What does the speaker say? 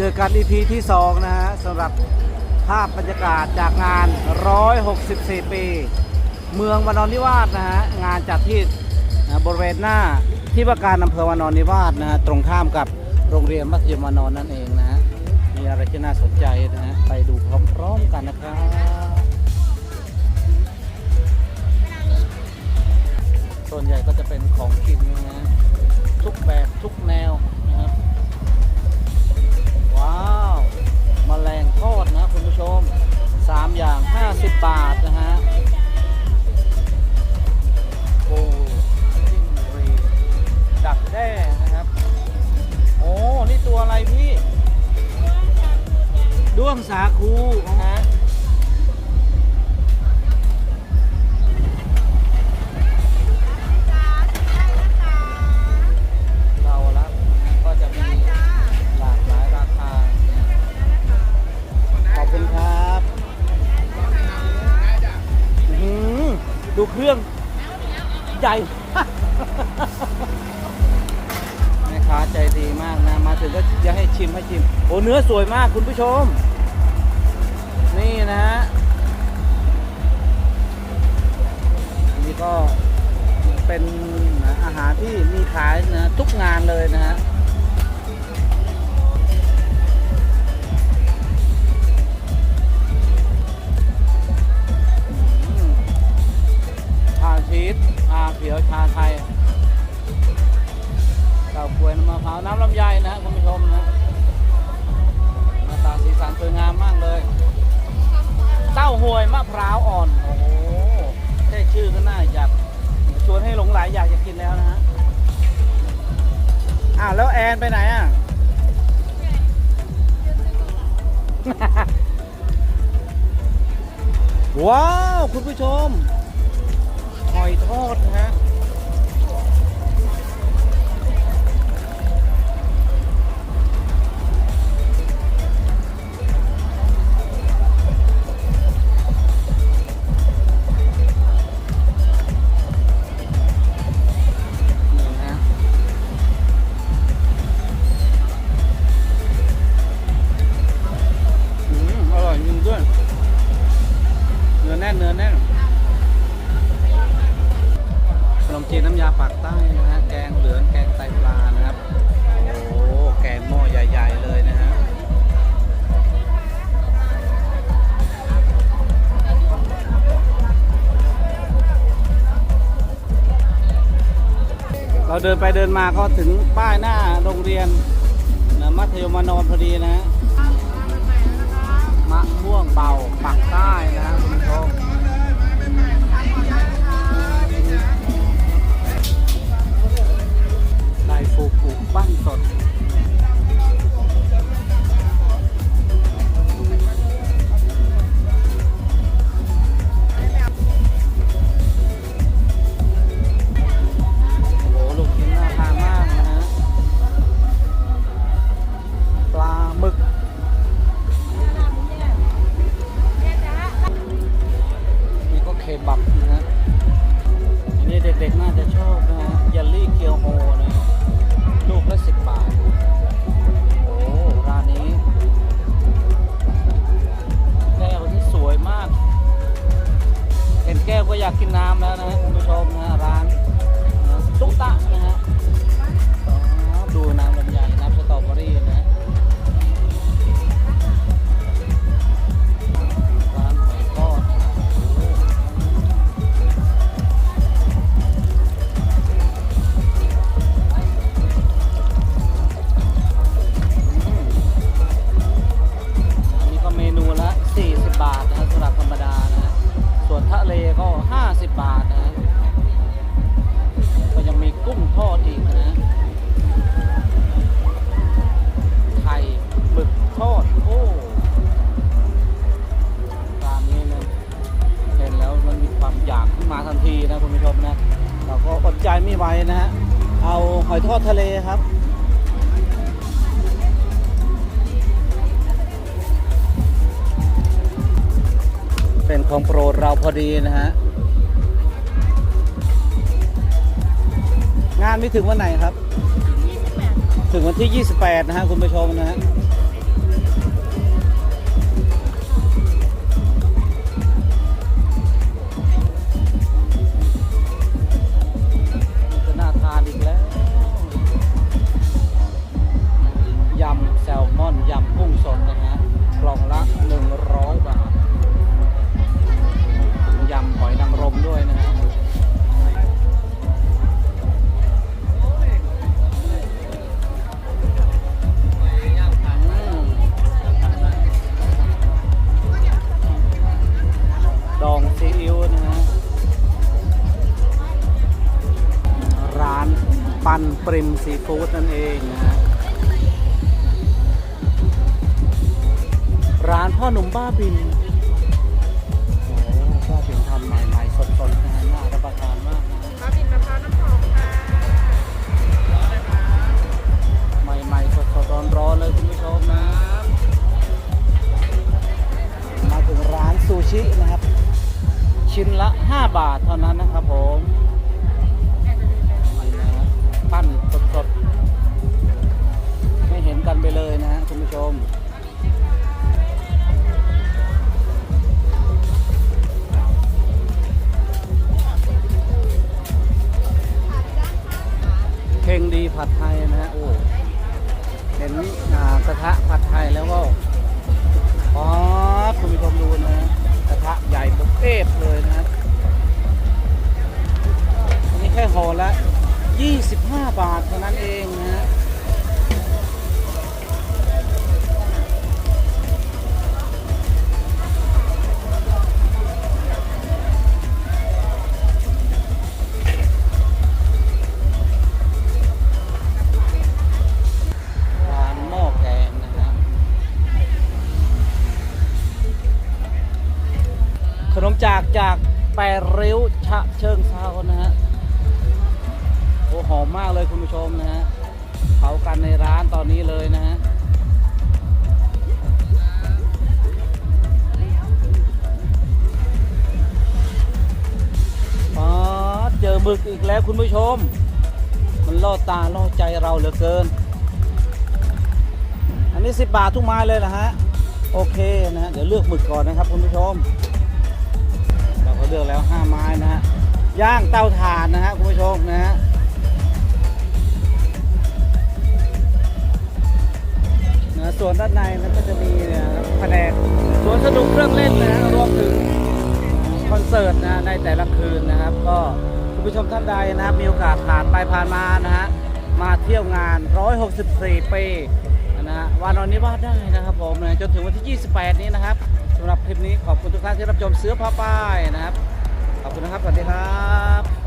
เจอกัน EP ที่ 2 นะฮะสำหรับภาพบรรยากาศจากงาน 164 ปี เมืองวานอนนิวาสนะฮะ งานจัดที่นะบริเวณหน้าที่ว่าการอำเภอวานอนนิวาสนะฮะ ตรงข้ามกับโรงเรียนมัธยมวานอนนั่นเองนะฮะ มีอะไรที่น่าสนใจนะฮะ ไปดูพร้อมๆกันนะครับส่วนใหญ่ก็จะเป็นของกินนะทุกแบบทุกแนว ด้วงสาคูนะฮะเราละก็จะมีหลากหลายราคา ขอบคุณครับอื้อหือดูเครื่องใหญ่แม่ค้าใจดีมากนะ มาถึงก็จะให้ชิมให้ชิม โอ้เนื้อสวยมากคุณผู้ชม นี่นะฮะนี่ก็เป็นอาหารที่มีขายนะทุกงานเลยนะฮะ วยมะพร้าวอ่อน โอ้โหแค่ชื่อก็น่าอยากชวนให้หลงไหลอยากจะกินแล้วนะฮะอ้าวแล้วแอนไปไหนอะ ว้าว คุณผู้ชมหอยทอดนะฮะ แน่นเนื้อแน่นขนมจีนน้ำยาปากใต้นะฮะแกงเหลืองแกงไตปลานะครับโอ้แกงหม้อใหญ่ ๆ เลยนะฮะเราเดินไปเดินมาก็ถึงป้ายหน้าโรงเรียนนะมัธยมนอนพอดีนะฮะมะม่วงเบา อยากกินน้ำแล้วนะฮะคุณผู้ชมนะ ใจไม่ไหวนะฮะ เอาหอยทอดทะเลครับ เป็นของโปรดเราพอดีนะฮะ งานไม่ถึงวันไหนครับ ถึงวันที่ 28 นะฮะ คุณผู้ชมนะฮะ ปริมซีฟู้ดนั่นเองนะ ร้านพ่อหนุ่มบ้าบินโอ้บ้าบินทำใหม่ๆสดๆนะฮะน่ารับประทานมากนะฮะบะบินมะพร้าวน้ำหอมค่ะใหม่ๆสดๆร้อนๆเลยคุณผู้ชมนะมาถึงร้านซูชินะครับ ชิ้นละ 5 บาทเท่านั้นนะครับผม ปั้นสดๆไม่เห็นกันไปเลยนะฮะคุณผู้ชมเพลงดีผัดไทยนะฮะโอ้เห็นกระทะผัดไทยแล้วก็อ๋อคุณผู้ชมดูนะกระทะใหญ่บุกเอฟเลยนะฮะอันนี้แค่ห่อละ 25 บาทเท่านั้นเองนะฮะ หอมมากเลยคุณผู้ชมนะฮะเผากันในร้านตอนนี้เลยนะฮะป๊าดเจอหมึกอีกแล้วคุณผู้ชม มันล่อตาล่อใจเราเหลือเกิน อันนี้ 10 บาททุกไม้เลยนะฮะ โอเคนะฮะเดี๋ยวเลือกหมึกก่อนนะครับคุณผู้ชม เราก็เลือกแล้ว 5 ไม้นะฮะย่างเตาถ่านนะฮะคุณผู้ชมนะฮะ ส่วนด้านในนั้นก็จะมีแผนกสวนสนุกเครื่องเล่นนะรวมถึงคอนเสิร์ตนะในแต่ละคืนนะครับ ก็คุณผู้ชมท่านใดนะครับมีโอกาสผ่านไปผ่านมานะฮะมาเที่ยวงาน 164 ปีนะฮะวานอนนิวาสได้นะครับผมนะจนถึงวันที่ 28 นี้นะครับสำหรับคลิปนี้ขอบคุณทุกท่านที่รับชมเสือผ้าป้ายนะครับ ขอบคุณนะครับ สวัสดีครับ